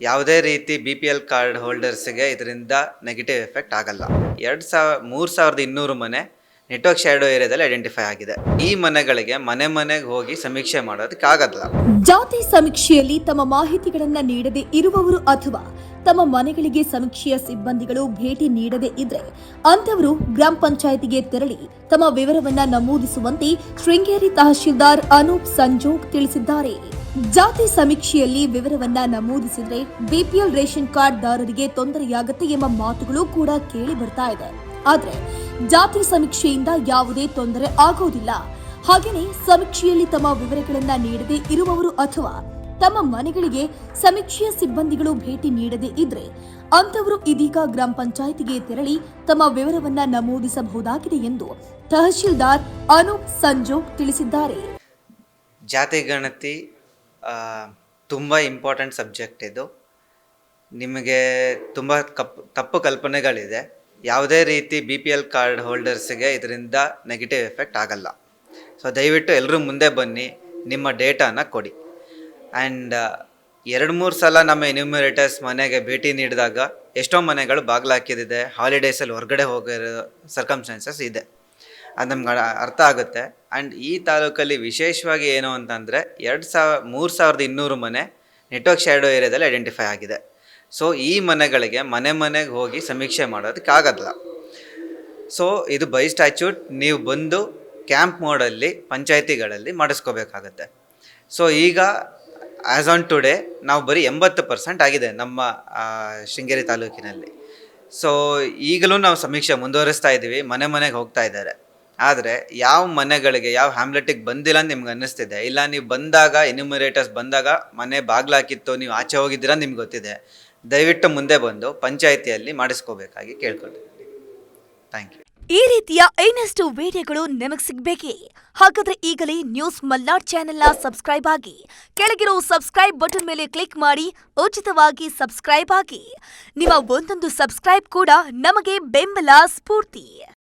ಯಾವುದೇ ರೀತಿ B P L card ಹೋಲ್ಡರ್ಸ್ಗೆ ಇದರಿಂದ ನೆಗೆಟಿವ್ ಎಫೆಕ್ಟ್ ಆಗಲ್ಲ. ಎರಡು ಸಾವಿರ, ಮೂರು ಸಾವಿರದ ಇನ್ನೂರು ಮನೆ ನೆಟ್ವರ್ಕ್ ಶ್ಯಾಡೋ ಏರಿಯಾದಲ್ಲಿ ಐಡೆಂಟಿಫೈ ಆಗಿದೆ. ಈ ಮನೆಗಳಿಗೆ ಮನೆ ಮನೆಗೆ ಹೋಗಿ ಸಮೀಕ್ಷೆ ಮಾಡೋದಕ್ಕಾಗಲ್ಲ ಜಾತಿ ಸಮೀಕ್ಷೆಯಲ್ಲಿ ತಮ್ಮ ಮಾಹಿತಿಗಳನ್ನು ನೀಡದೆ ಇರುವವರು ಅಥವಾ ತಮ್ಮ ಮನೆಗಳಿಗೆ ಸಮೀಕ್ಷೆಯ ಸಿಬ್ಬಂದಿಗಳು ಭೇಟಿ ನೀಡದೆ ಇದ್ರೆ ಅಂತವರು ಗ್ರಾಮ ಪಂಚಾಯತಿಗೆ ತೆರಳಿ ತಮ್ಮ ವಿವರವನ್ನ ನಮೂದಿಸುವಂತೆ ಶೃಂಗೇರಿ ತಹಶೀಲ್ದಾರ್ ಅನೂಪ್ ಸಂಜೋಗ್ ತಿಳಿಸಿದ್ದಾರೆ. ಜಾತಿ ಸಮೀಕ್ಷೆಯಲ್ಲಿ ವಿವರವನ್ನ ನಮೂದಿಸಿದ್ರೆ ಬಿಪಿಎಲ್ ರೇಷನ್ ಕಾರ್ಡ್ ದಾರರಿಗೆ ತೊಂದರೆಯಾಗುತ್ತೆ ಎಂಬ ಮಾತುಗಳು ಕೂಡ ಕೇಳಿ ಬರ್ತಾ ಇದೆ. ಆದ್ರೆ ಜಾತಿ ಸಮೀಕ್ಷೆಯಿಂದ ಯಾವುದೇ ತೊಂದರೆ ಆಗೋದಿಲ್ಲ. ಹಾಗೆಯೇ ಸಮೀಕ್ಷೆಯಲ್ಲಿ ತಮ್ಮ ವಿವರಗಳನ್ನ ನೀಡದೇ ಇರುವವರು ಅಥವಾ ತಮ್ಮ ಮನೆಗಳಿಗೆ ಸಮೀಕ್ಷೆಯ ಸಿಬ್ಬಂದಿಗಳು ಭೇಟಿ ನೀಡದೇ ಇದ್ರೆ ಅಂತವರು ಇದೀಗ ಗ್ರಾಮ ಪಂಚಾಯಿತಿಗೆ ತೆರಳಿ ತಮ್ಮ ವಿವರವನ್ನ ನಮೂದಿಸಬಹುದಾಗಿದೆ ಎಂದು ತಹಶೀಲ್ದಾರ್ ಅನೂಪ್ ಸಂಜೋಗ್ ತಿಳಿಸಿದ್ದಾರೆ. ಜಾತಿ ಗಣತಿ ತುಂಬ ಇಂಪಾರ್ಟೆಂಟ್ ಸಬ್ಜೆಕ್ಟ್ ಇದು. ನಿಮಗೆ ತುಂಬ ಕಪ್, ತಪ್ಪು ಕಲ್ಪನೆಗಳಿದೆ. ಯಾವುದೇ ರೀತಿ ಬಿ ಪಿ ಎಲ್ ಕಾರ್ಡ್ ಹೋಲ್ಡರ್ಸ್ಗೆ ಇದರಿಂದ ನೆಗೆಟಿವ್ ಎಫೆಕ್ಟ್ ಆಗಲ್ಲ. ಸೊ ದಯವಿಟ್ಟು ಎಲ್ಲರೂ ಮುಂದೆ ಬನ್ನಿ, ನಿಮ್ಮ ಡೇಟಾನ ಕೊಡಿ. ಆ್ಯಂಡ್ ಎರಡು ಮೂರು ಸಲ ನಮ್ಮ ಎನ್ಯೂಮರೇಟರ್ಸ್ ಮನೆಗೆ ಭೇಟಿ ನೀಡಿದಾಗ ಎಷ್ಟೋ ಮನೆಗಳು ಬಾಗಿಲು ಹಾಕಿದಿದೆ ಹಾಲಿಡೇಸಲ್ಲಿ ಹೊರಗಡೆ ಹೋಗಿರೋ ಸರ್ಕಮ್ಸ್ಟೆನ್ಸಸ್ ಇದೆ. ಅದು ನಮ್ಗೆ ಅರ್ಥ ಆಗುತ್ತೆ. ಆ್ಯಂಡ್ ಈ ತಾಲೂಕಲ್ಲಿ ವಿಶೇಷವಾಗಿ ಏನು ಅಂತಂದರೆ ಎರಡು ಸಾವಿರ, ಮೂರು ಸಾವಿರದ ಇನ್ನೂರು ಮನೆ ನೆಟ್ವರ್ಕ್ ಶ್ಯಾಡೋ ಏರಿಯಾದಲ್ಲಿ ಐಡೆಂಟಿಫೈ ಆಗಿದೆ. ಸೊ ಈ ಮನೆಗಳಿಗೆ ಮನೆ ಮನೆಗೆ ಹೋಗಿ ಸಮೀಕ್ಷೆ ಮಾಡೋದಕ್ಕಾಗಲ್ಲ ಸೊ ಇದು ಬೈ ಸ್ಟ್ಯಾಚ್ಯೂಟ್ ನೀವು ಬಂದು ಕ್ಯಾಂಪ್ ಮೋಡಲ್ಲಿ ಪಂಚಾಯತಿಗಳಲ್ಲಿ ಮಾಡಿಸ್ಕೋಬೇಕಾಗತ್ತೆ. ಸೊ ಈಗ ಆ್ಯಸ್ ಆನ್ ಟುಡೇ ನಾವು ಬರೀ ಎಂಬತ್ತು ಪರ್ಸೆಂಟ್ ಆಗಿದೆ ನಮ್ಮ ಶೃಂಗೇರಿ ತಾಲೂಕಿನಲ್ಲಿ. ಸೊ ಈಗಲೂ ನಾವು ಸಮೀಕ್ಷೆ ಮುಂದುವರಿಸ್ತಾ ಇದ್ದೀವಿ, ಮನೆ ಮನೆಗೆ ಹೋಗ್ತಾ ಇದ್ದಾರೆ. ಆದರೆ ಯಾವ ಮನೆಗಳಿಗೆ, ಯಾವ ಹ್ಯಾಮ್ಲೆಟಿಗೆ ಬಂದಿಲ್ಲ ಅಂತ ನಿಮ್ಗೆ ಅನ್ನಿಸ್ತಿದೆ? ಇಲ್ಲ ನೀವು ಬಂದಾಗ ಎನ್ಯುಮರೇಟರ್ಸ್ ಬಂದಾಗ ಮನೆ ಬಾಗ್ಲಾಕಿತ್ತು, ನೀವು ಆಚೆ ಹೋಗಿದ್ದೀರಾ ನಿಮ್ಗೆ ಗೊತ್ತಿದೆ. ದಯವಿಟ್ಟು ಮುಂದೆ ಬಂದು ಪಂಚಾಯಿತಿಯಲ್ಲಿ ಮಾಡಿಸ್ಕೋಬೇಕಾಗಿ ಕೇಳ್ಕೊಳ್ತೀನಿ ಥ್ಯಾಂಕ್ ಯು ಈ ರೀತಿಯ ಇನ್ನಷ್ಟು ವಿಡಿಯೋಗಳು ನಿಮಗೆ ಸಿಗಬೇಕೇ? ಹಾಗಾದ್ರೆ ಈಗಲೇ ನ್ಯೂಸ್ ಮಲ್ನಾಡ್ ಚಾನೆಲ್ನ ಸಬ್ಸ್ಕ್ರೈಬ್ ಆಗಿ, ಕೆಳಗಿರೋ ಸಬ್ಸ್ಕ್ರೈಬ್ ಬಟನ್ ಮೇಲೆ ಕ್ಲಿಕ್ ಮಾಡಿ, ಉಚಿತವಾಗಿ ಸಬ್ಸ್ಕ್ರೈಬ್ ಆಗಿ. ನಿಮ್ಮ ಒಂದೊಂದು ಸಬ್ಸ್ಕ್ರೈಬ್ ಕೂಡ ನಮಗೆ ಬೆಂಬಲ ಸ್ಫೂರ್ತಿ.